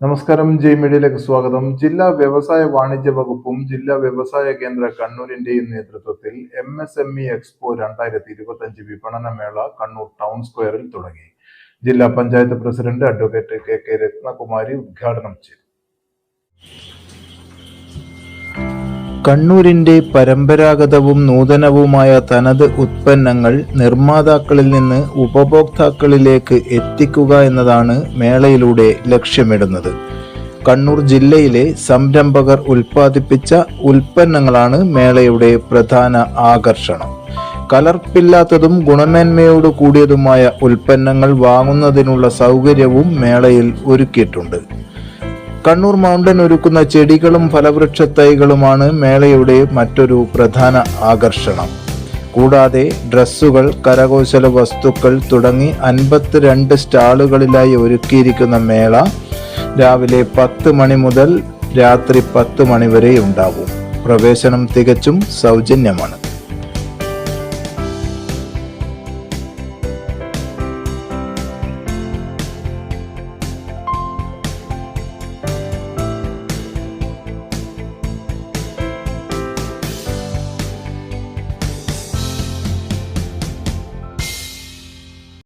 നമസ്കാരം ജയ് മീഡിയയിലേക്ക് സ്വാഗതം. ജില്ലാ വ്യവസായ വാണിജ്യ വകുപ്പും ജില്ലാ വ്യവസായ കേന്ദ്ര കണ്ണൂരിന്റെയും നേതൃത്വത്തിൽ M S M E expo രണ്ടായിരത്തി ഇരുപത്തി അഞ്ച് വിപണന മേള കണ്ണൂർ ടൗൺ സ്ക്വയറിൽ തുടങ്ങി. ജില്ലാ panchayat president advocate K K Ratnakumari ഉദ്ഘാടനം ചെയ്തു. കണ്ണൂരിന്റെ പരമ്പരാഗതവും നൂതനവുമായ തനത് ഉത്പന്നങ്ങൾ നിർമ്മാതാക്കളിൽ നിന്ന് ഉപഭോക്താക്കളിലേക്ക് എത്തിക്കുക എന്നതാണ് മേളയിലൂടെ ലക്ഷ്യമിടുന്നത്. കണ്ണൂർ ജില്ലയിലെ സംരംഭകർ ഉൽപ്പാദിപ്പിച്ച ഉൽപ്പന്നങ്ങളാണ് മേളയുടെ പ്രധാന ആകർഷണം. കലർപ്പില്ലാത്തതും ഗുണമേന്മയോട് കൂടിയതുമായ ഉൽപ്പന്നങ്ങൾ വാങ്ങുന്നതിനുള്ള സൗകര്യവും മേളയിൽ ഒരുക്കിയിട്ടുണ്ട്. കണ്ണൂർ മൗണ്ടൻ ഒരുക്കുന്ന ചെടികളും ഫലവൃക്ഷ തൈകളുമാണ് മേളയുടെ മറ്റൊരു പ്രധാന ആകർഷണം. കൂടാതെ ഡ്രസ്സുകൾ കരകൗശല വസ്തുക്കൾ തുടങ്ങി അൻപത്തിരണ്ട് സ്റ്റാളുകളിലായി ഒരുക്കിയിരിക്കുന്ന മേള രാവിലെ പത്ത് മണി മുതൽ രാത്രി പത്ത് മണി വരെ ഉണ്ടാവും പ്രവേശനം തികച്ചും സൗജന്യമാണ്.